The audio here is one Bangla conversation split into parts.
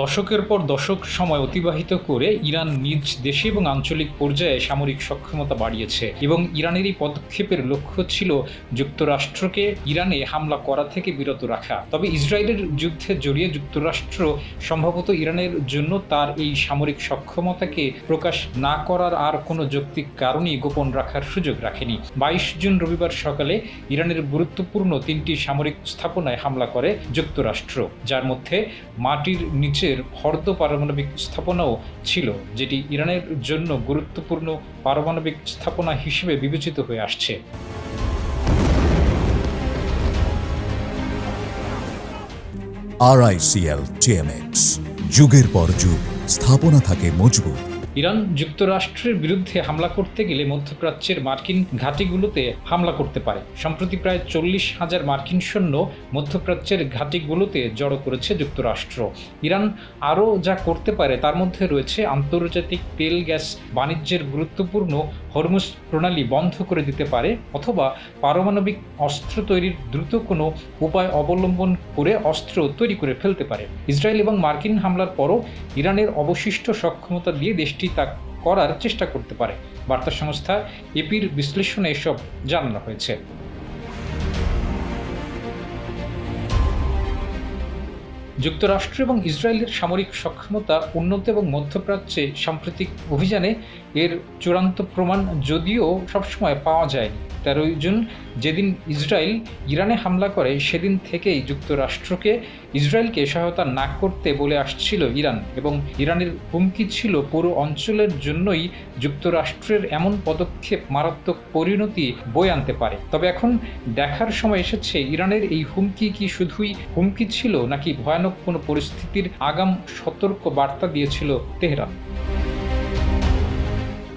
দশকের পর দশক সময় অতিবাহিত করে ইরান নিজ দেশে এবং আঞ্চলিক পর্যায়ে সামরিক সক্ষমতা বাড়িয়েছে এবং ইরানের এই পদক্ষেপের লক্ষ্য ছিল যুক্তরাষ্ট্রকে ইরানে হামলা করা থেকে বিরত রাখা। তবে ইসরায়েলের যুদ্ধে জড়িয়ে যুক্তরাষ্ট্র সম্ভবত ইরানের জন্য তার এই সামরিক সক্ষমতাকে প্রকাশ না করার আর কোনো যৌক্তিক কারণই গোপন রাখার সুযোগ রাখেনি। বাইশ জুন রবিবার সকালে ইরানের গুরুত্বপূর্ণ তিনটি সামরিক স্থাপনায় হামলা করে যুক্তরাষ্ট্র, যার মধ্যে মাটির নিচের ফর্দ পারমাণবিক স্থাপনাও ছিল, যেটি ইরানের জন্য গুরুত্বপূর্ণ পারমাণবিক স্থাপনা হিসেবে বিবেচিত হয়ে আসছে। আরআইসিএল টিএমএক্স যুগের পর যুগ, স্থাপনা থাকে মজবুত। ইরান যুক্তরাষ্ট্রের বিরুদ্ধে হামলা করতে গেলে মধ্যপ্রাচ্যের মার্কিন ঘাঁটিগুলোতে হামলা করতে পারে। সম্প্রতি প্রায় চল্লিশ হাজার মার্কিন সৈন্য মধ্যপ্রাচ্যের ঘাঁটিগুলোতে জড়ো করেছে যুক্তরাষ্ট্র। ইরান আরও যা করতে পারে তার মধ্যে রয়েছে আন্তর্জাতিক তেল, গ্যাস, বাণিজ্যের গুরুত্বপূর্ণ হরমুজ প্রণালী বন্ধ করে দিতে পারে অথবা পারমাণবিক অস্ত্র তৈরির দ্রুত কোনো উপায় অবলম্বন করে অস্ত্র তৈরি করে ফেলতে পারে। ইসরায়েল এবং মার্কিন হামলার পরও ইরানের অবশিষ্ট সক্ষমতা দিয়ে দেশটি তা করার চেষ্টা করতে পারে। বার্তা সংস্থা এপির বিশ্লেষণে এসব জানানো হয়েছে। যুক্তরাষ্ট্র এবং ইসরায়েলের সামরিক সক্ষমতা উন্নত এবং মধ্যপ্রাচ্যে সাম্প্রতিক অভিযানে এর চূড়ান্ত প্রমাণ যদিও সবসময় পাওয়া যায়নি। তেরোই জুন যেদিন ইসরায়েল ইরানে হামলা করে, সেদিন থেকেই যুক্তরাষ্ট্রকে ইসরায়েলকে সহায়তা না করতে বলে আসছিল ইরান এবং ইরানের হুমকি ছিল পুরো অঞ্চলের জন্যই যুক্তরাষ্ট্রের এমন পদক্ষেপ মারাত্মক পরিণতি বয়ে আনতে পারে। তবে এখন দেখার সময় এসেছে, ইরানের এই হুমকি কি শুধুই হুমকি ছিল নাকি ভয়ানক কোনো পরিস্থিতির আগাম সতর্ক বার্তা দিয়েছিল তেহরান।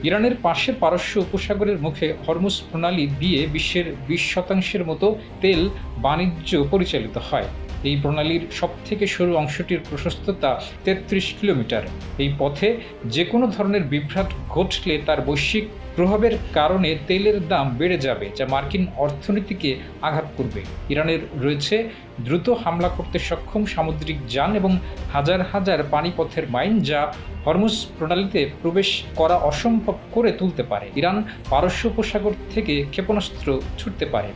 ইরানের পাশের পারস্য উপসাগরের মুখে হরমুজ প্রণালী দিয়ে বিশ্বের বিশ শতাংশের মতো তেল বাণিজ্য পরিচালিত হয়। এই প্রণালীর সবথেকে সরু অংশটির প্রশস্ততা তেত্রিশ কিলোমিটার। এই পথে যে কোনো ধরনের বিভ্রাট ঘটলে তার বৈশ্বিক প্রভাবের কারণে তেলের দাম বেড়ে যাবে, যা মার্কিন অর্থনীতিকে আঘাত করবে। ইরানের রয়েছে দ্রুত হামলা করতে সক্ষম সামুদ্রিক যান এবং হাজার হাজার পানিপথের মাইন যা হরমুজ প্রণালীতে প্রবেশ করা অসম্ভব করে তুলতে পারে। ইরান পারস্য উপসাগর থেকে ক্ষেপণাস্ত্র ছুটতে পারে।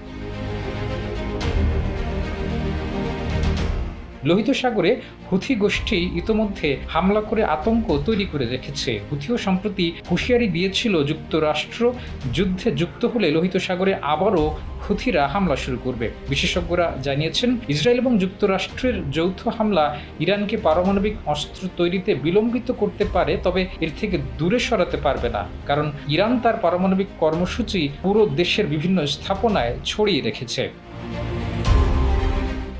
লোহিত সাগরে হুথি গোষ্ঠী ইতোমধ্যে হামলা করে আতঙ্ক তৈরি করে রেখেছে। হুথিও সম্প্রতি হুঁশিয়ারি দিয়েছিল যুক্তরাষ্ট্র যুদ্ধে যুক্ত হলে লোহিত সাগরে আবারও হুথিরা হামলা শুরু করবে। বিশেষজ্ঞরা জানিয়েছেন, ইসরায়েল এবং যুক্তরাষ্ট্রের যৌথ হামলা ইরানকে পারমাণবিক অস্ত্র তৈরিতে বিলম্বিত করতে পারে, তবে এর থেকে দূরে সরাতে পারবে না। কারণ ইরান তার পারমাণবিক কর্মসূচি পুরো দেশের বিভিন্ন স্থাপনায় ছড়িয়ে রেখেছে।